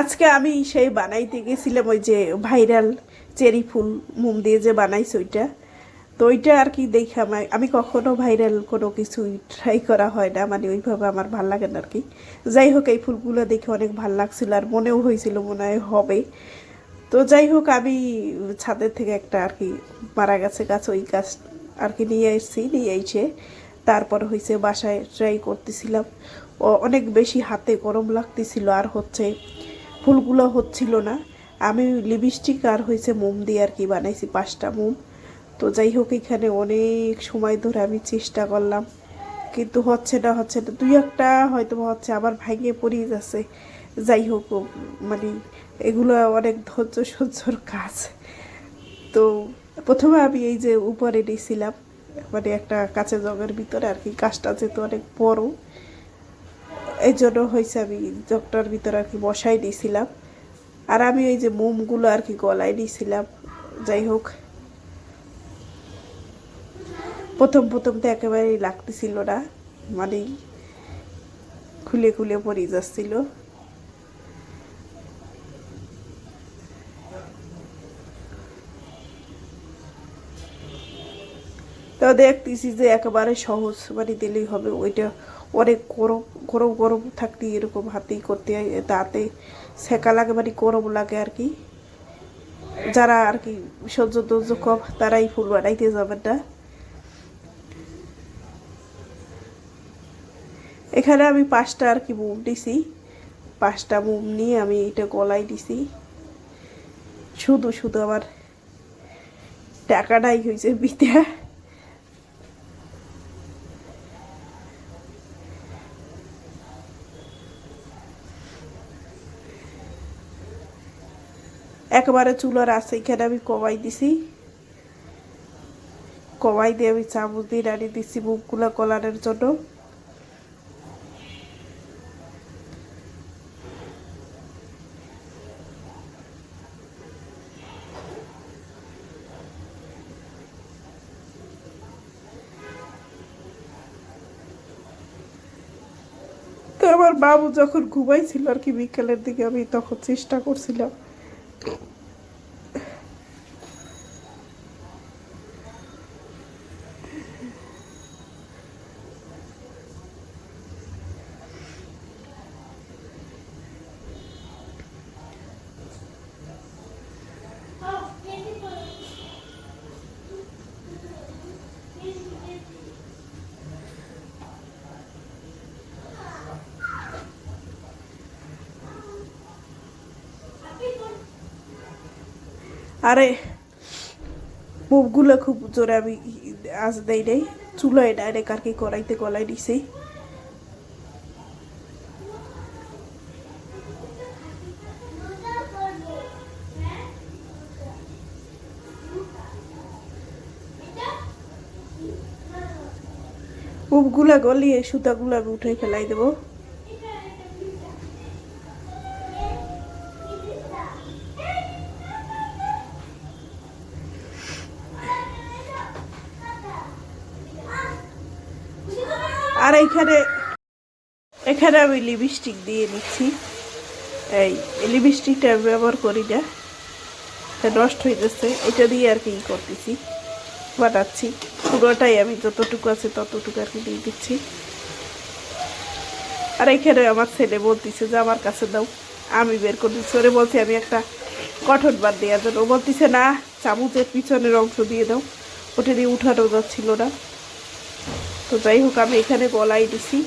আজকে আমি সেই বানাইতে গেছিলাম ওই যে ভাইরাল চেরি ফুল, মোম দিয়ে যে বানাইছে ওইটা। তো ওইটা আর কি দেখে আমার আমি কখনো ভাইরাল কোনো কিছুই ট্রাই করা হয় না মানে ওইভাবে আমার ভালো লাগে না আর কি। যাই হোক, এই ফুলগুলো দেখে অনেক ভালো লাগছিল আর মনেও হয়েছিল মনে হয় হবে। তো যাই হোক, আমি ছাদের থেকে একটা আর কি মারা গেছে গাছ, ওই গাছ আর কি নিয়ে এসেছি, নিয়ে এসে তারপর হয়েছে বাসায় ট্রাই করতেছিলাম। অনেক বেশি হাতে গরম লাগতেছিল, আর হচ্ছে ফুলগুলো হচ্ছিল না। আমি লিপস্টিক আর হয়েছে মোম দিয়ে আর কি বানাইছি, পাঁচটা মোম। তো যাই হোক, এখানে অনেক সময় ধরে আমি চেষ্টা করলাম। কিন্তু হচ্ছে না হচ্ছে না। দুই একটা হয়তো হচ্ছে আবার ভাঙে পড়িয়ে যাচ্ছে। যাই হোক মানে এগুলো অনেক ধৈর্য সহ্যর কাজ। তো প্রথমে আমি এই যে উপরে নিয়েছিলাম মানে একটা কাঁচের জগের ভিতরে আর কি। গাছটা যেহেতু অনেক বড় এই জন্য হয়েছে আমি জগটার ভিতরে আর কি বসাই দিয়েছিলাম। আর আমি ওই যে মোমগুলো আর কি গলায় নিয়েছিলাম যাই হোক। প্রথম প্রথম তো একেবারেই লাগতেছিল না। মানে খুলে খুলে পড়ে যাচ্ছিল। তো দেখতেছি যে একেবারে সহজ মানে দিলেই হবে। ওইটা অনেক গরম গরম গরম থাকতে এরকম হাতেই করতে তাতে সেকা লাগে মানে গরম লাগে আর কি। যারা আর কি সহ্য ধৈর্য কম, তারাই ফুল বানাইতে যাবেন না। এখানে আমি পাঁচটা আর কি মোম দিছি। পাঁচটা মোম নিয়ে আমি এটা গলায় দিছি। শুধু শুধু আমার টাকাটাই হয়েছে বিদ্যা। একেবারে চুলার আছে, এখানে আমি কমাই দিছি। কমাই দিয়ে আমি চামচ দিয়ে নাড়ি দিছি মুখগুলো কলারের জন্য। তো আমার বাবু যখন ঘুমাইছিল আর কি বিকেলের দিকে, আমি তখন চেষ্টা করছিলাম। Oh. আরে, মুখগুলো খুব জোরে আমি আজ দেই নেই, চুলোয় ডাইরেক্ট আর কি কড়াইতে গলায় দিছি। মুখগুলা গলিয়ে সুতাগুলো আমি উঠে ফেলাই দেবো। আর এইখানে এখানে আমি লিপস্টিক দিয়ে নিচ্ছি। এই লিপস্টিকটা আমি ব্যবহার করি না। নষ্ট হয়ে যাচ্ছে এটা দিয়ে আর কি করতেছি, বানাচ্ছি। পুরোটাই আমি যতটুকু আছে ততটুকু আর কি দিয়ে দিচ্ছি। আর এখানে আমার ছেলে বলতেছে যে, আমার কাছে দাও। আমি বের করে দিচ্ছি। ওরে বলছি, আমি একটা কঠোর বাদ দেওয়ার জন্য। ও বলতেছে, না, চামচের পিছনের অংশ দিয়ে দাও। ওটা দিয়ে উঠানো যাচ্ছিল না। তো যাই হোক আমি এখানে গলাই দিছি।